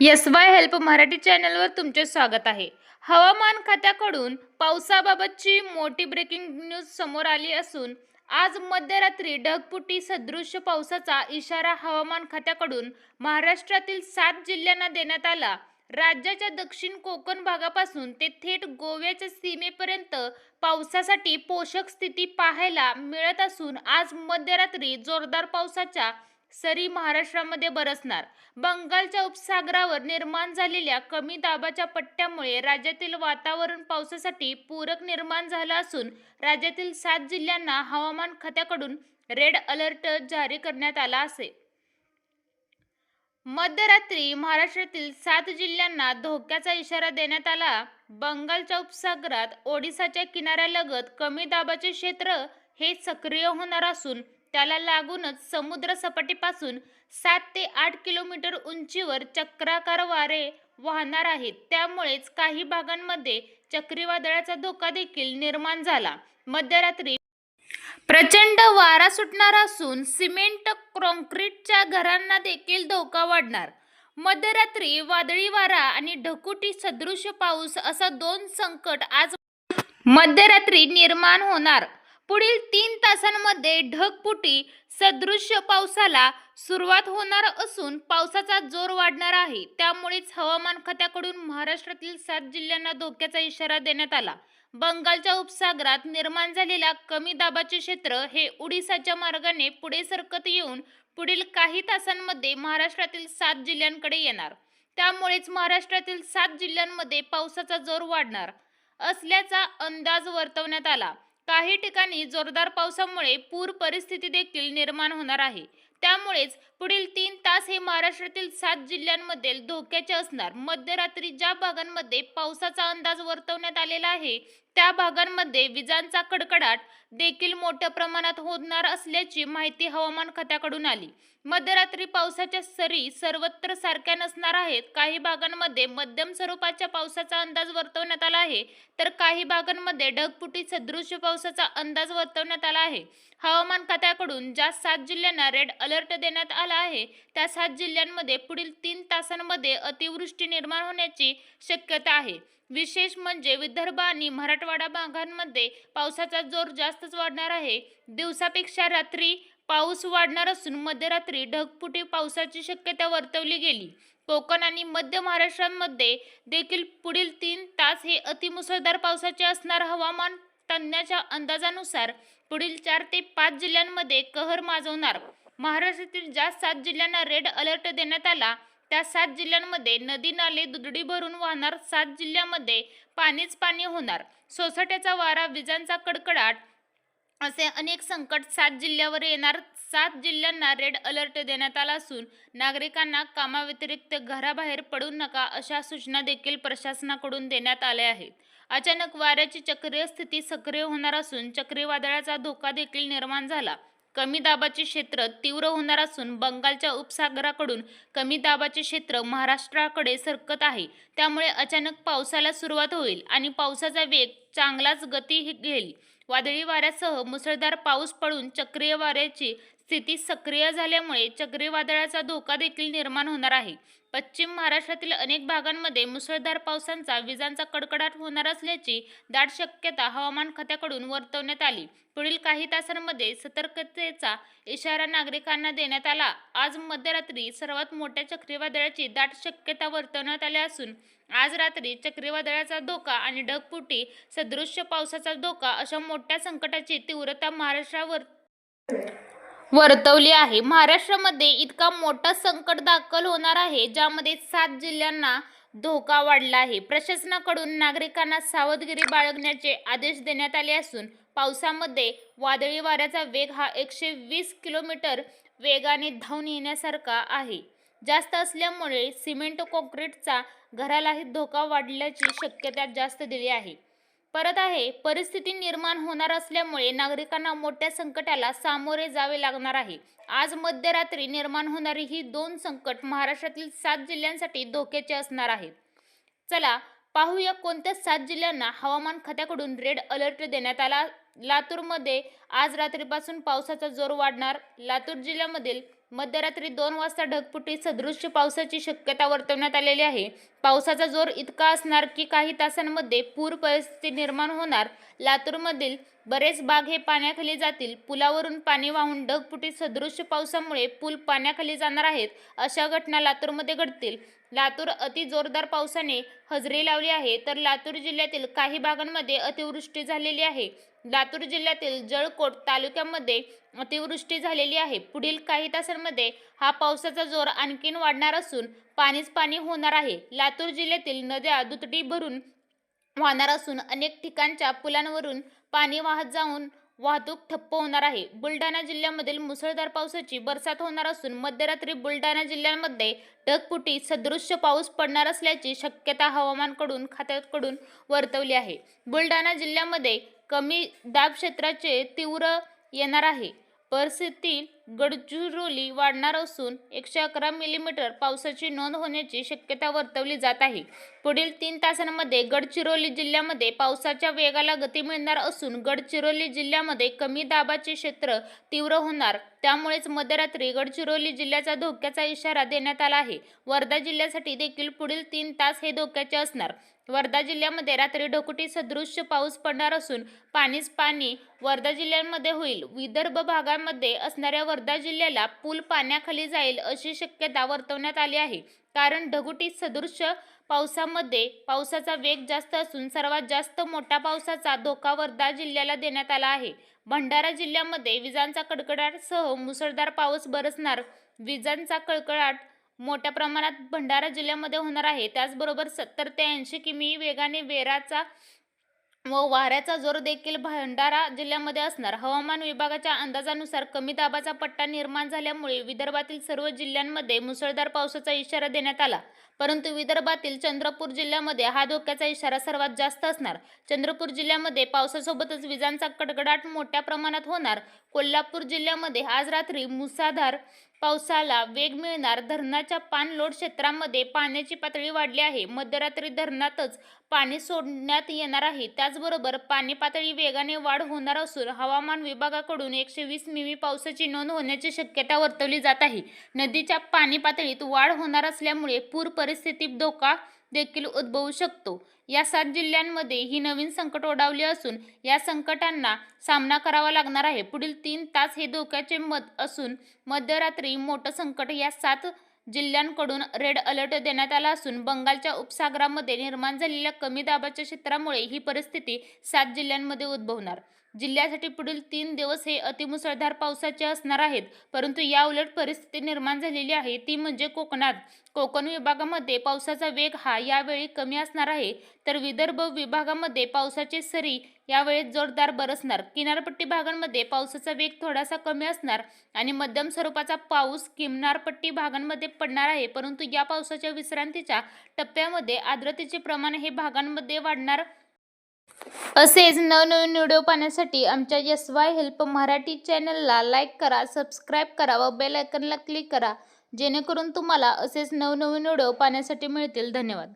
S Y help Marathi चॅनलवर तुमचे स्वागत आहे. हवामान खात्याकडून पावसाबाबतची मोठी ब्रेकिंग न्यूज समोर आली असून आज मध्यरात्री ढगपुटी सदृश्य पावसाचा इशारा हवामान खात्याकडून महाराष्ट्रातील सात जिल्ह्यांना देण्यात आला. राज्याच्या दक्षिण कोकण भागापासून ते थेट गोव्याच्या सीमेपर्यंत पावसासाठी पोषक स्थिती पाहायला मिळत असून आज मध्यरात्री जोरदार पावसाच्या सरी महाराष्ट्रामध्ये बरसणार. बंगालच्या उपसागरावर निर्माण झालेल्या कमी दाबाच्या पट्ट्यामुळे राज्यातील वातावरण पावसासाठी पूरक निर्माण झालं असून राज्यातील सात जिल्ह्यांना हवामान खात्याकडून रेड अलर्ट जारी करण्यात आला असे. मध्यरात्री महाराष्ट्रातील सात जिल्ह्यांना धोक्याचा इशारा देण्यात आला. बंगालच्या उपसागरात ओडिसाच्या किनाऱ्यालगत कमी दाबाचे क्षेत्र हे सक्रिय होणार असून त्याला लागूनच समुद्र सपाटीपासून सात ते आठ किलोमीटर उंचीवर चक्राकार वारे वाहणार आहेत. त्यामुळेच काही भागांमध्ये चक्रीवादळाचा धोका देखील निर्माण झाला. मध्यरात्री प्रचंड वारा सुटणार असून सिमेंट कॉन्क्रीटच्या घरांना देखील धोका वाढणार. मध्यरात्री वादळी वारा आणि ढकुटी सदृश पाऊस असा दोन संकट आज मध्यरात्री निर्माण होणार. पुढील तीन तासांमध्ये ढगपुटी सदृश्य पावसाला सुरुवात होणार असून पावसाचा जोर वाढणार आहे. त्यामुळेच हवामान खात्याकडून महाराष्ट्रातील सात जिल्ह्यांना धोक्याचा इशारा देण्यात आला. बंगालच्या उपसागरात निर्माण झालेल्या कमी दाबाचे क्षेत्र हे उडीसाच्या मार्गाने पुढे सरकत येऊन पुढील काही तासांमध्ये महाराष्ट्रातील सात जिल्ह्यांकडे येणार. त्यामुळेच महाराष्ट्रातील सात जिल्ह्यांमध्ये पावसाचा जोर वाढणार असल्याचा अंदाज वर्तवण्यात आला. काही ठिकाणी जोरदार पावसामुळे पूर परिस्थिती देखील निर्माण होणार आहे. त्यामुळेच पुढील तीन तास हे महाराष्ट्रातील सात जिल्ह्यांमध्ये धोक्याचे असणार. मध्यरात्री ज्या भागांमध्ये पावसाचा अंदाज वर्तवण्यात आलेला आहे त्या भागांमध्ये विजांचा कडकडाट देखील मोठ्या प्रमाणात होणार असल्याची माहिती हवामान खात्याकडून आली. मध्यरात्री पावसाच्या सरी सर्वत्र सारख्या नसणार आहेत. काही भागांमध्ये मध्यम स्वरूपाच्या पावसाचा अंदाज वर्तवण्यात आला आहे. तर काही भागांमध्ये ढगफुटी सदृश्य पावसाचा अंदाज वर्तवण्यात आला आहे. हवामान खात्याकडून ज्या सात जिल्ह्यांना रेड अलर्ट देण्यात आला आहे त्या सात जिल्ह्यांमध्ये पुढील तीन तासांमध्ये अतिवृष्टी निर्माण होण्याची शक्यता आहे. विशेष म्हणजे विदर्भ आणि मराठवाडा भागांमध्ये पावसाचा जोर जास्तच वाढणार आहे. दिवसापेक्षा रात्री पाऊस वाढणार असून मध्यरात्री ढगफुटी पावसाची शक्यता वर्तवली गेली. कोकण आणि मध्य महाराष्ट्रामध्ये देखील पुढील तीन तास हे अतिमुसळधार पावसाचे असणार हवामान तज्ज्ञाच्या अंदाजानुसार पुढील चार ते पाच जिल्ह्यांमध्ये कहर माजवणार. महाराष्ट्रातील ज्या सात जिल्ह्यांना रेड अलर्ट देण्यात आला त्या सात जिल्ह्यांमध्ये नदी नाले दुधडी भरून वाहणार सात जिल्ह्यांमध्ये पाणीच पाणी होणार. सोसाट्याचा वारा विजांचा कडकडाट असे अनेक संकट सात जिल्ह्यावर येणार. सात जिल्ह्यांना रेड अलर्ट देण्यात आला असून नागरिकांना कामाव्यतिरिक्त घराबाहेर पडू नका अशा सूचना देखील प्रशासनाकडून देण्यात आल्या आहेत. अचानक वाऱ्याची चक्रीय स्थिती सक्रिय होणार असून चक्रीवादळाचा धोका देखील निर्माण झाला. कमी दाबाचे क्षेत्र तीव्र होणार असून बंगालच्या उपसागराकडून कमी दाबाचे क्षेत्र महाराष्ट्राकडे सरकत आहे. त्यामुळे अचानक पावसाला सुरुवात होईल आणि पावसाचा वेग चांगलाच गती घेईल. वादळी वाऱ्यासह मुसळधार पाऊस पडून चक्रीय वाऱ्याची स्थिती सक्रिय झाल्यामुळे चक्रीवादळाचा धोका देखील निर्माण होणार आहे. पश्चिम महाराष्ट्रातील अनेक भागांमध्ये मुसळधार पावसांचा विजांचा कडकडाट होणार असल्याची दाट शक्यता हवामान खात्याकडून वर्तवण्यात आली. पुढील काही तासांमध्ये सतर्कतेचा इशारा नागरिकांना देण्यात आला. आज मध्यरात्री सर्वात मोठ्या चक्रीवादळाची दाट शक्यता वर्तवण्यात आली असून आज रात्री चक्रीवादळाचा धोका आणि ढगफुटी सदृश्य पावसाचा धोका अशा मोठ्या संकटाची तीव्रता महाराष्ट्रावर वर्तवली आहे. महाराष्ट्रामध्ये इतका मोठा संकट दाखल होणार आहे ज्यामध्ये सात जिल्ह्यांना धोका वाढला आहे. प्रशासनाकडून नागरिकांना सावधगिरी बाळगण्याचे आदेश देण्यात आले असून पावसामध्ये वादळी वाऱ्याचा वेग हा एकशे वीस किलोमीटर वेगाने धावून येण्यासारखा आहे. जास्त असल्यामुळे सिमेंट कॉन्क्रीटचा घरालाही धोका वाढल्याची शक्यता जास्त दिली आहे. परत आहे. परिस्थिती निर्माण होणार असल्यामुळे नागरिकांना मोठ्या संकटाला सामोरे जावे लागणार आहे. आज मध्यरात्री निर्माण होणारी ही दोन संकट महाराष्ट्रातील सात जिल्ह्यांसाठी धोक्याचे असणार आहेत. चला पाहूया कोणत्या सात जिल्ह्यांना हवामान खात्याकडून रेड अलर्ट देण्यात आला. लातूरमध्ये आज रात्रीपासून पावसाचा जोर वाढणार. लातूर जिल्ह्यामधील मध्यरात्री दोन वाजता ढगपुटी सदृश्य पावसाची शक्यता वर्तवण्यात आलेली आहे. पावसाचा जोर इतका असणार की काही तासांमध्ये पूर परिस्थिती निर्माण होणार. लातूरमधील बरेच भाग हे पाण्याखाली जातील. पुलावरून पाणी वाहून ढगपुटी सदृश्य पावसामुळे पूल पाण्याखाली जाणार आहेत अशा घटना लातूरमध्ये घडतील. लातूर अति जोरदार पावसाने हजेरी लावली आहे. तर लातूर जिल्ह्यातील काही भागांमध्ये अतिवृष्टी झालेली आहे. लातूर जिल्ह्यातील जळकोट तालुक्यामध्ये अतिवृष्टी झालेली आहे. पुढील काही तासांमध्ये हा पावसाचा जोर आणखीन वाढणार असून पाणीच पाणी होणार आहे. लातूर जिल्ह्यातील नद्या दुतडी भरून वाहणार असून अनेक ठिकाणच्या पुलांवरून पाणी वाहत जाऊन वाहतूक ठप्प होणार आहे. बुलढाणा जिल्ह्यामधील मुसळधार पावसाची बरसात होणार असून मध्यरात्री बुलढाणा जिल्ह्यामध्ये ढगफुटी सदृश्य पाऊस पडणार असल्याची शक्यता हवामानकडून खात्याकडून वर्तवली आहे. बुलढाणा जिल्ह्यामध्ये कमी दाब क्षेत्राचे तीव्र येणार आहे. परिस्थिती गडचिरोली वाढणार असून एकशे अकरा मिलीमीटर पावसाची नोंद होण्याची शक्यता वर्तवली जात आहे. पुढील तीन तासांमध्ये गडचिरोली जिल्ह्यामध्ये पावसाच्या वेगाला गती मिळणार असून गडचिरोली जिल्ह्यामध्ये कमी दाबाचे क्षेत्र तीव्र होणार. त्यामुळेच मध्यरात्री गडचिरोली जिल्ह्याचा धोक्याचा इशारा देण्यात आला आहे. वर्धा जिल्ह्यासाठी देखील पुढील तीन तास हे धोक्याचे असणार. वर्धा जिल्ह्यामध्ये रात्री ढोकुटी सदृश्य पाऊस पडणार असून पाणीच पाणी वर्धा जिल्ह्यामध्ये होईल. विदर्भ भागामध्ये असणाऱ्या वर्धा जिल्ह्याला पूल पाण्याखाली जाईल अशी शक्यता वर्तवण्यात आली आहे. कारण ढगुटी सदृश्य पावसामध्ये पावसाचा वेग जास्त असून सर्वात जास्त मोठ्या पावसाचा धोका वर्धा जिल्ह्याला देण्यात आला आहे. भंडारा जिल्ह्यामध्ये विजांचा कडकडाटसह मुसळधार पाऊस बरसणार. विजांचा कडकडाट मोठ्या प्रमाणात भंडारा जिल्ह्यामध्ये होणार आहे. त्याचबरोबर सत्तर ते ऐंशी किमी वेगाने वेराचा व वाऱ्याचा जोर देखील भंडारा जिल्ह्यामध्ये असणार. हवामान विभागाच्या अंदाजानुसार कमी दाबाचा पट्टा निर्माण झाल्यामुळे विदर्भातील सर्व जिल्ह्यांमध्ये मुसळधार पावसाचा इशारा देण्यात आला. परंतु विदर्भातील चंद्रपूर जिल्ह्यामध्ये हा धोक्याचा इशारा सर्वात जास्त असणार. चंद्रपूर जिल्ह्यामध्ये पावसासोबतच विजांचा कडकडाट मोठ्या प्रमाणात होणार. कोल्हापूर जिल्ह्यामध्ये आज रात्री मुसाधार पावसाला वेग मिळणार. धरणाच्या पाणलोट क्षेत्रामध्ये पाण्याची पातळी वाढली आहे. मध्यरात्री धरणातच पाणी सोडण्यात येणार आहे. त्याचबरोबर पाणी पातळी वेगाने वाढ होणार असून हवामान विभागाकडून एकशे वीस मिमी पावसाची नोंद होण्याची शक्यता वर्तवली जात आहे. नदीच्या पाणी पातळीत वाढ होणार असल्यामुळे पूर परिस्थितीत धोका देखील उद्भवू शकतो. या सात जिल्ह्यांमध्ये ही नवीन संकट ओढावली असून या संकटांना सामना करावा लागणार आहे. पुढील तीन तास हे धोक्याचे मत असून मध्यरात्री मोठं संकट या सात जिल्ह्यांकडून रेड अलर्ट देण्यात आला असून बंगालच्या उपसागरामध्ये निर्माण झालेल्या कमी दाबाच्या क्षेत्रामुळे ही परिस्थिती सात जिल्ह्यांमध्ये उद्भवणार. जिल्ह्यासाठी पुढील तीन दिवस हे अतिमुसळधार पावसाचे असणार आहेत. परंतु या उलट परिस्थिती निर्माण झालेली आहे. ती म्हणजे कोकणात. कोकण विभागामध्ये पावसाचा वेग हा यावेळी कमी असणार आहे. तर विदर्भ विभागामध्ये पावसाचे सरी यावेळी जोरदार बरसणार. किनारपट्टी भागांमध्ये पावसाचा वेग थोडासा कमी असणार आणि मध्यम स्वरूपाचा पाऊस किनारपट्टी भागांमध्ये पडणार आहे. परंतु या पावसाच्या विश्रांतीच्या टप्प्यामध्ये आर्द्रतेचे प्रमाण हे भागांमध्ये वाढणार असेच नवनवीन व्हिडिओ पाहण्यासाठी आमच्या यस वाय हेल्प मराठी चॅनलला लाईक करा सबस्क्राईब करा व बेल आयकनला क्लिक करा. जेणेकरून तुम्हाला असेच नवनवीन व्हिडिओ पाहण्यासाठी मिळतील. धन्यवाद.